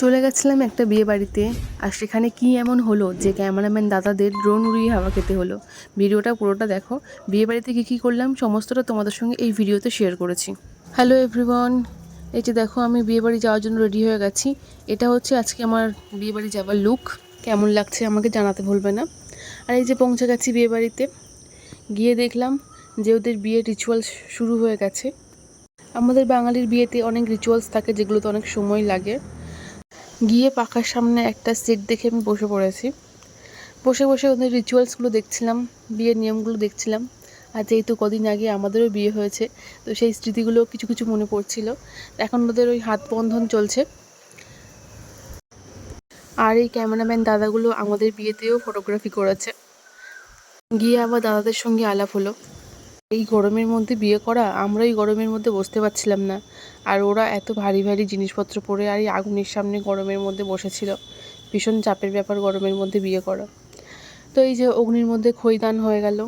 চলে গেছিলাম একটা বিয়ে বাড়িতে, আর সেখানে কি এমন হলো যে ক্যামেরাম্যান দাদাদের ড্রোন উড়িয়ে হাওয়া খেতে হলো? ভিডিওটা পুরোটা দেখো। বিয়ে বাড়িতে কী কী করলাম সমস্তটা তোমাদের সঙ্গে এই ভিডিওতে শেয়ার করেছি। হ্যালো এভরিওয়ান এই যে দেখো আমি বিয়ে বাড়ি যাওয়ার জন্য রেডি হয়ে গেছি। এটা হচ্ছে আজকে আমার বিয়ে বাড়ি যাওয়ার লুক কেমন লাগছে আমাকে জানাতে ভুলবে না। আর এই যে পৌঁছে গেছি বিয়ে বাড়িতে। গিয়ে দেখলাম যে ওদের বিয়ে রিচুয়াল শুরু হয়ে গেছে। আমাদের বাঙালির বিয়েতে অনেক রিচুয়ালস থাকে যেগুলোতে অনেক সময় লাগে। গিয়ে পাখার সামনে একটা সিট দেখে আমি বসে পড়েছি। বসে বসে ওদের রিচুয়ালসগুলো দেখছিলাম, বিয়ের নিয়মগুলো দেখছিলাম। আর যেহেতু কদিন আগে আমাদেরও বিয়ে হয়েছে, তো সেই স্মৃতিগুলো কিছু কিছু মনে পড়ছিল। এখন ওদের ওই হাত বন্ধন চলছে। আর এই ক্যামেরাম্যান দাদাগুলো আমাদের বিয়েতেও ফটোগ্রাফি করেছে। গিয়ে আবার দাদাদের সঙ্গে আলাপ হলো। এই গরমের মধ্যে বিয়ে করা আমরা এই গরমের মধ্যে বসতে পারছিলাম না। আর ওরা এত ভারী ভারী জিনিসপত্র পরে আর এই আগুনের সামনে গরমের মধ্যে বসেছিল। ভীষণ চাপের ব্যাপার গরমের মধ্যে বিয়ে করা। তো এই যে অগ্নির মধ্যে খৈদান হয়ে গেল।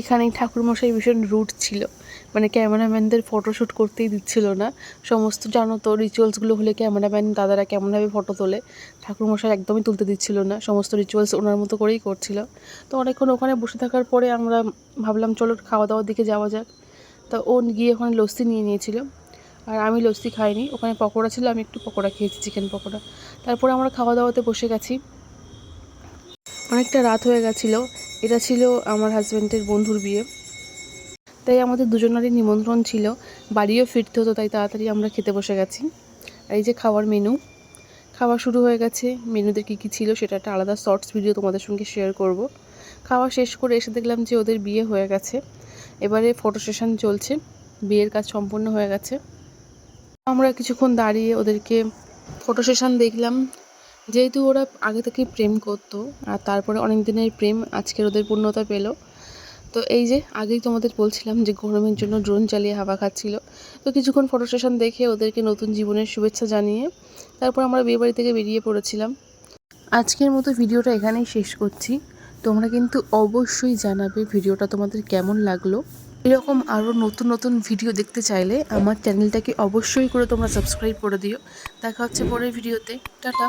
এখানে ঠাকুরমশাই ভীষণ রুট ছিল। মানে ক্যামেরাম্যানদের ফটোশ্যুট করতেই দিচ্ছিল না। সমস্ত জানো তো রিচুয়ালসগুলো হলে ক্যামেরাম্যান দাদারা কেমনভাবে ফটো তোলে। ঠাকুরমশাই একদমই তুলতে দিচ্ছিল না। সমস্ত রিচুয়ালস ওনার মতো করেই করছিল। তো অনেকক্ষণ ওখানে বসে থাকার পরে আমরা ভাবলাম, চলো খাওয়া দাওয়ার দিকে যাওয়া যাক। তা ও গিয়ে ওখানে লস্যি নিয়ে নিয়েছিল। আর আমি লস্যি খাইনি। ওখানে পকোড়া ছিল, আমি একটু পকোড়া খেয়েছি চিকেন পকোড়া। তারপরে আমরা খাওয়া দাওয়াতে বসে গেছি। অনেকটা রাত হয়ে গেছিল। এটা ছিল আমার হাজব্যান্ডের বন্ধুর বিয়ে। তাই আমাদের দুজনেরই নিমন্ত্রণ ছিল। বাড়িও ফিরতে হতো, তাই তাড়াতাড়ি আমরা খেতে বসে গেছি। এই যে খাওয়ার মেনু। খাওয়া শুরু হয়ে গেছে। মেনুতে কী কী ছিল সেটা একটা আলাদা শর্টস ভিডিও তোমাদের সঙ্গে শেয়ার করব। খাওয়া শেষ করে এসে দেখলাম যে ওদের বিয়ে হয়ে গেছে। এবারে ফটো সেশন চলছে। বিয়ের কাজ সম্পূর্ণ হয়ে গেছে। আমরা কিছুক্ষণ দাঁড়িয়ে ওদেরকে ফটো সেশন দেখলাম। যেহেতু ওরা আগে থেকেই প্রেম করতো, আর তারপরে অনেক দিনের প্রেম আজকের ওদের পূর্ণতা পেল। তো এই যে, আগেই তোমাদের বলছিলাম যে গরমের জন্য ড্রোন চালিয়ে হাওয়া খাচ্ছিল। তো কিছুক্ষণ ফটো সেশন দেখে ওদেরকে নতুন জীবনের শুভেচ্ছা জানিয়ে তারপর আমরা বিয়ে বাড়ি থেকে বেরিয়ে পড়েছিলাম। আজকের মতো ভিডিওটা এখানেই শেষ করছি। তোমরা কিন্তু অবশ্যই জানাবে ভিডিওটা তোমাদের কেমন লাগল। এরকম আরও নতুন নতুন ভিডিও দেখতে চাইলে আমার চ্যানেলটাকে অবশ্যই করে তোমরা সাবস্ক্রাইব করে দিও। দেখা হচ্ছে পরের ভিডিওতে। টাটা।